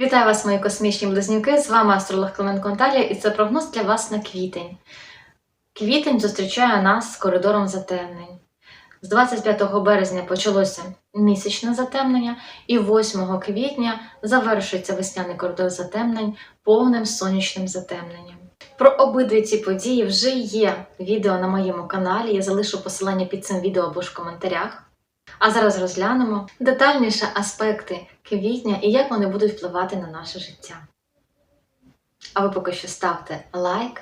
Вітаю вас, мої космічні близнюки! З вами астролог Клименко Анталія, і це прогноз для вас на квітень. Квітень зустрічає нас з коридором затемнень. З 25 березня почалося місячне затемнення, і 8 квітня завершується весняний коридор затемнень повним сонячним затемненням. Про обидві ці події вже є відео на моєму каналі. Я залишу посилання під цим відео або ж в коментарях. А зараз розглянемо детальніше аспекти квітня і як вони будуть впливати на наше життя. А ви поки що ставте лайк.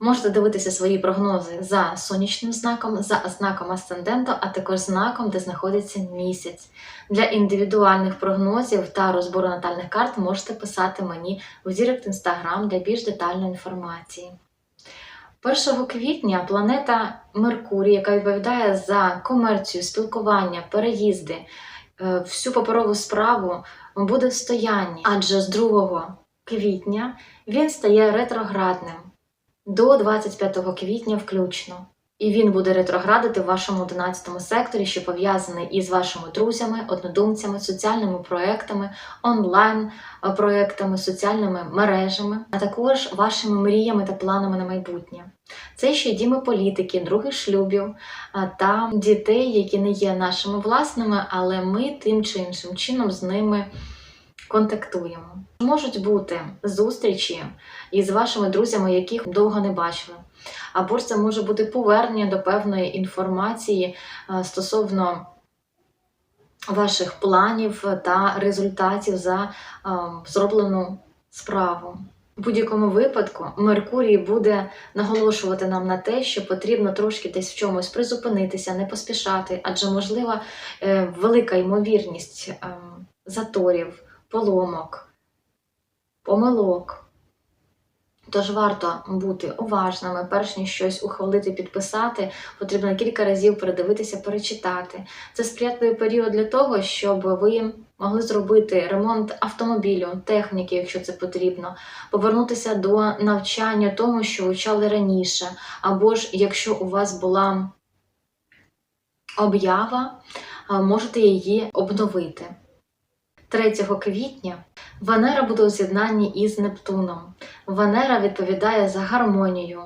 Можете дивитися свої прогнози за сонячним знаком, за знаком асценденту, а також знаком, де знаходиться місяць. Для індивідуальних прогнозів та розбору натальних карт можете писати мені в Дірект Інстаграм для більш детальної інформації. 1 квітня планета Меркурій, яка відповідає за комерцію, спілкування, переїзди, е, всю паперову справу, буде в стоянні, адже з 2 квітня він стає ретроградним до 25 квітня включно. І він буде ретроградити в вашому 11 секторі, що пов'язаний із вашими друзями, однодумцями, соціальними проектами, онлайн е, соціальними мережами, а також вашими мріями та планами на майбутнє. Це ще діми політики, других шлюбів а, та дітей, які не є нашими власними, але ми тим чи іншим чином з ними контактуємо. Можуть бути зустрічі із вашими друзями, яких довго не бачили. Або ж це може бути повернення до певної інформації стосовно ваших планів та результатів за зроблену справу. В будь-якому випадку Меркурій буде наголошувати нам на те, що потрібно трошки десь в чомусь призупинитися, не поспішати, адже можлива е, велика ймовірність е, заторів, поломок, помилок. Тож варто бути уважними, перш ніж щось ухвалити, підписати, потрібно кілька разів передивитися, перечитати. Це сприятливий період для того, щоб ви могли зробити ремонт автомобілю, техніки, якщо це потрібно, повернутися до навчання тому, що вивчали раніше, або ж якщо у вас була об'ява, можете її обновити. 3 квітня Венера буде у з'єднанні із Нептуном. Венера відповідає за гармонію,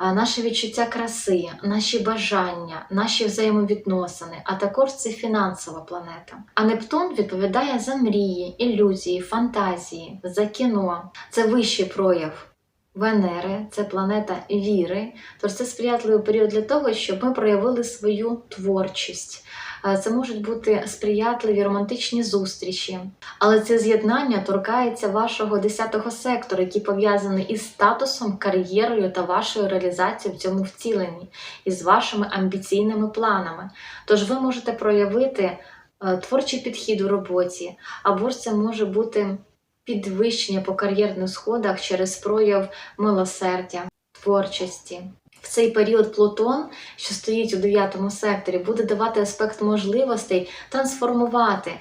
наше відчуття краси, наші бажання, наші взаємовідносини, а також це фінансова планета. А Нептун відповідає за мрії, ілюзії, фантазії, за кіно. Це вищий прояв. Венери це планета віри, тож це сприятливий період для того, щоб ми проявили свою творчість. Е, Це можуть бути сприятливі романтичні зустрічі, але це з'єднання торкається вашого 10-го сектору, який пов'язаний із статусом, кар'єрою та вашою реалізацією в цьому вціленні, із вашими амбіційними планами. Тож ви можете проявити е, творчий підхід у роботі, або ж це може бути підвищення по кар'єрних сходах через прояв милосердя, творчості. В цей період Плутон, що стоїть у 9 секторі, буде давати аспект можливостей трансформувати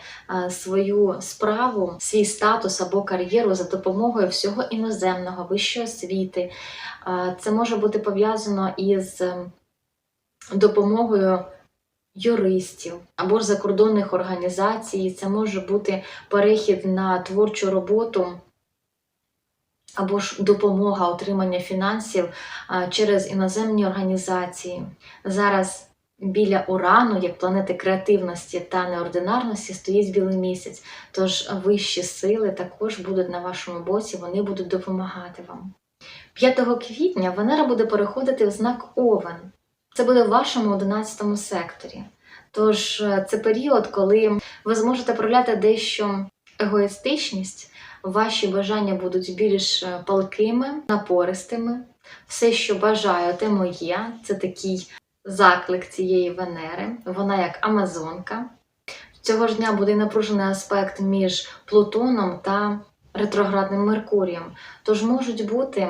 свою справу, свій статус або кар'єру за допомогою всього іноземного, вищої освіти. Це може бути пов'язано із ем, допомогою юристів або ж закордонних організацій. Це може бути перехід на творчу роботу або ж допомога отримання фінансів через іноземні організації. Зараз біля Урану, як планети креативності та неординарності, стоїть білий місяць. Тож вищі сили також будуть на вашому боці, вони будуть допомагати вам. 5 квітня Венера буде переходити в знак Овен. Це буде в вашому 11 секторі. Тож е, це період, коли ви зможете проявляти дещо егоїстичність, ваші бажання будуть більш е, палкими, напористими. Все, що бажаю, те моє. Це такий заклик цієї Венери. Вона як Амазонка. Цього ж дня буде напружений аспект між Плутоном та ретроградним Меркурієм. Тож можуть бути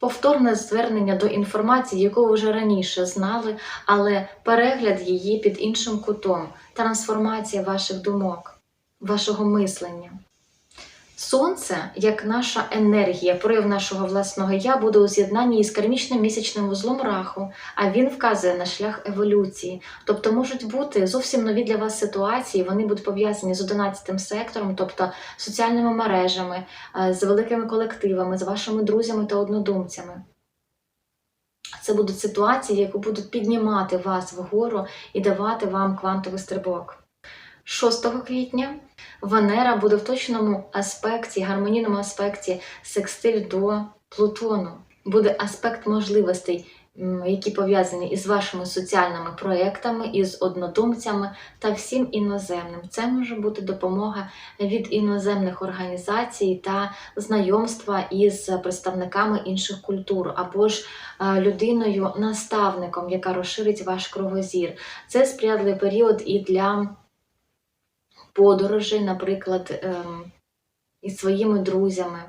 повторне звернення до інформації, яку ви вже раніше знали, але перегляд її під іншим кутом, трансформація ваших думок, вашого мислення. Сонце, як наша енергія, прояв нашого власного я, буде у з'єднанні із кармічним місячним вузлом раху, а він вказує на шлях еволюції. Тобто можуть бути зовсім нові для вас ситуації, вони будуть пов'язані з 11 сектором, тобто соціальними мережами, е, з великими колективами, з вашими друзями та однодумцями. Це будуть ситуації, які будуть піднімати вас вгору і давати вам квантовий стрибок. 6 квітня Венера буде в точному аспекті, гармонійному аспекті секстиль до Плутону. Буде аспект можливостей, які пов'язані із вашими соціальними проектами, із однодумцями та всім іноземним. Це може бути допомога від іноземних організацій та знайомства із представниками інших культур, або ж е, людиною-наставником, яка розширить ваш кругозір. Це сприятливий період і для подорожей, наприклад, ем, із своїми друзями,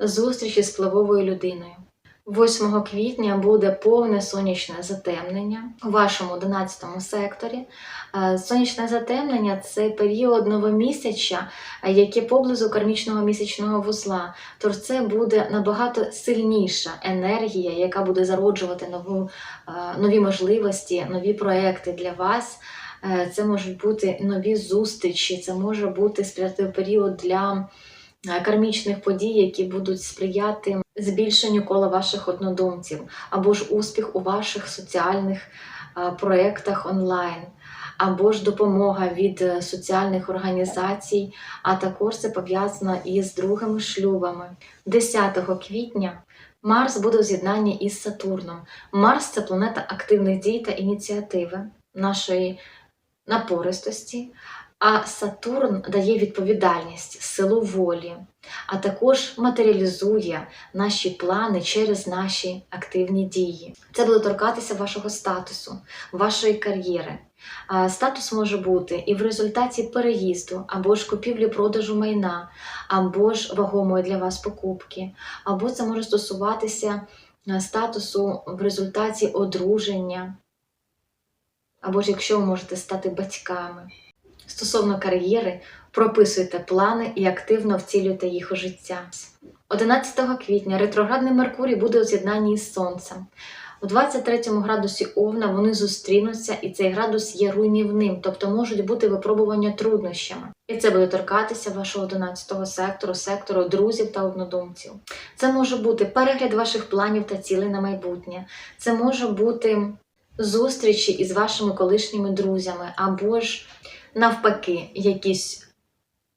зустрічі з впливовою людиною. 8 квітня буде повне сонячне затемнення у вашому 11 секторі. Е, Сонячне затемнення це період новомісяча, яке поблизу кармічного місячного вузла. Тож це буде набагато сильніша енергія, яка буде зароджувати нову, е, нові можливості, нові проекти для вас. Е, Це можуть бути нові зустрічі, це може бути сприятливий період для е, кармічних подій, які будуть сприяти збільшенню кола ваших однодумців, або ж успіх у ваших соціальних е, проєктах онлайн, або ж допомога від соціальних організацій, а також це пов'язано із другими шлюбами. 10 квітня Марс буде у з'єднанні із Сатурном. Марс це планета активних дій та ініціативи нашої напористості, а Сатурн дає відповідальність, силу волі, а також матеріалізує наші плани через наші активні дії. Це буде торкатися вашого статусу, вашої кар'єри. Статус може бути і в результаті переїзду, або ж купівлі-продажу майна, або ж вагомої для вас покупки, або це може стосуватися статусу в результаті одруження, або ж якщо ви можете стати батьками. Стосовно кар'єри, прописуйте плани і активно втілюйте їх у життя. 11 квітня ретроградний Меркурій буде у з'єднанні із Сонцем. У 23 градусі Овна вони зустрінуться, і цей градус є руйнівним, тобто можуть бути випробування труднощами. І це буде торкатися вашого 11-го сектору, сектору друзів та однодумців. Це може бути перегляд ваших планів та цілей на майбутнє. Це може бути зустрічі із вашими колишніми друзями, або ж навпаки, якісь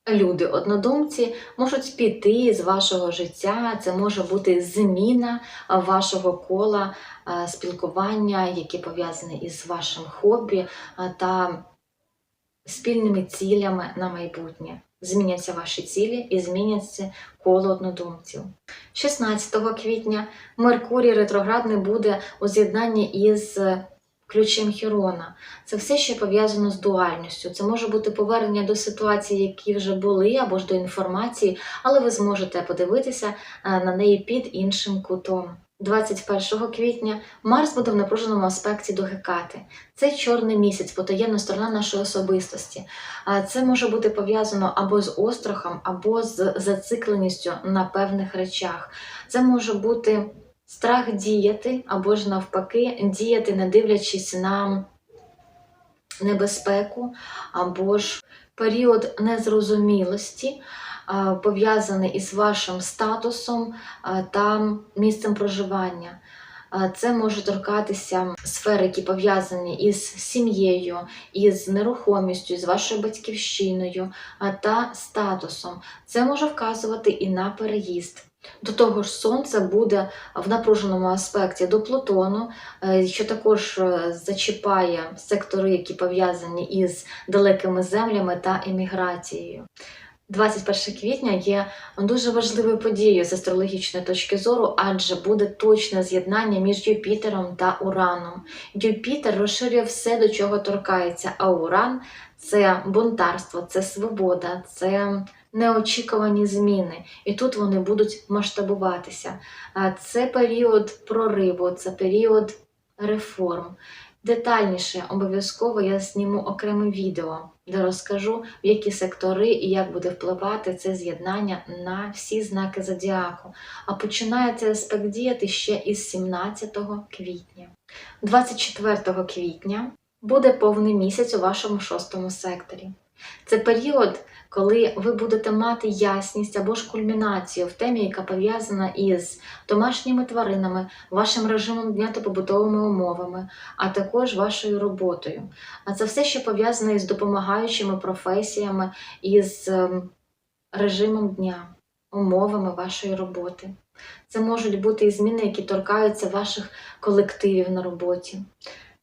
люди-однодумці можуть піти з вашого життя. Це може бути зміна вашого кола е, спілкування, яке пов'язане із вашим хобі е, та спільними цілями на майбутнє. Зміняться ваші цілі і зміняться коло однодумців. 16 квітня Меркурій ретроградний буде у з'єднанні із ключем Хірона. Це все, що пов'язано з дуальністю. Це може бути повернення до ситуацій, які вже були, або ж до інформації, але ви зможете подивитися е, на неї під іншим кутом. 21 квітня Марс буде в напруженому аспекті до Гекати. Це чорний місяць, потаємна сторона нашої особистості. Це може бути пов'язано або з острахом, або з зацикленістю на певних речах. Це може бути страх діяти, або ж навпаки, діяти, не дивлячись на небезпеку, або ж період незрозумілості, пов'язаний із вашим статусом та місцем проживання. Це може торкатися сфер, які пов'язані із сім'єю, із нерухомістю, з вашою батьківщиною та статусом. Це може вказувати і на переїзд. До того ж, сонце буде в напруженому аспекті до Плутону, е, що також е, зачіпає сектори, які пов'язані із далекими землями та еміграцією. 21 квітня є дуже важливою подією з астрологічної точки зору, адже буде точне з'єднання між Юпітером та Ураном. Юпітер розширює все, до чого торкається, а Уран це бунтарство, це свобода, це неочікувані зміни. І тут вони будуть масштабуватися. Це період прориву, це період реформ. Детальніше обов'язково я зніму окреме відео, де розкажу, в які сектори і як буде впливати це з'єднання на всі знаки зодіаку. А починає цей аспект діяти ще із 17 квітня. 24 квітня буде повний місяць у вашому шостому секторі. Це період, коли ви будете мати ясність або ж кульмінацію в темі, яка пов'язана із домашніми тваринами, вашим режимом дня та побутовими умовами, а також вашою роботою. А це все, що пов'язане із допомагаючими професіями, із ем, режимом дня, умовами вашої роботи. Це можуть бути і зміни, які торкаються ваших колективів на роботі.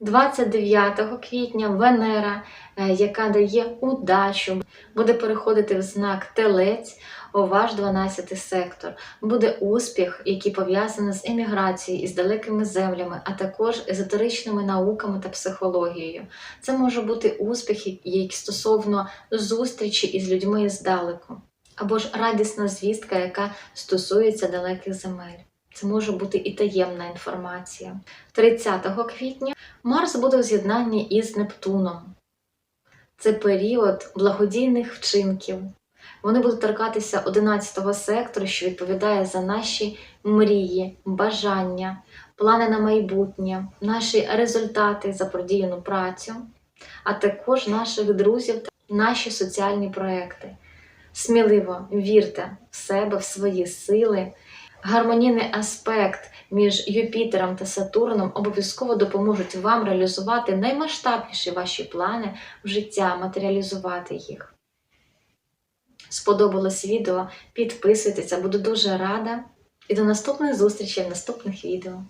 29 квітня Венера, е, яка дає удачу, буде переходити в знак Телець у ваш 12 сектор. Буде успіх, який пов'язаний з еміграцією із далекими землями, а також езотеричними науками та психологією. Це може бути успіх, який стосовно зустрічі із людьми здалеку, або ж радісна звістка, яка стосується далеких земель. Це може бути і таємна інформація. 30 квітня Марс буде в з'єднанні із Нептуном. Це період благодійних вчинків. Вони будуть торкатися 11 сектору, що відповідає за наші мрії, бажання, плани на майбутнє, наші результати за продіяну працю, а також наших друзів та наші соціальні проекти. Сміливо вірте в себе, в свої сили. Гармонійний аспект між Юпітером та Сатурном обов'язково допоможуть вам реалізувати наймасштабніші ваші плани в життя, матеріалізувати їх. Сподобалось відео? Підписуйтеся, буду дуже рада. І до наступних зустрічей в наступних відео.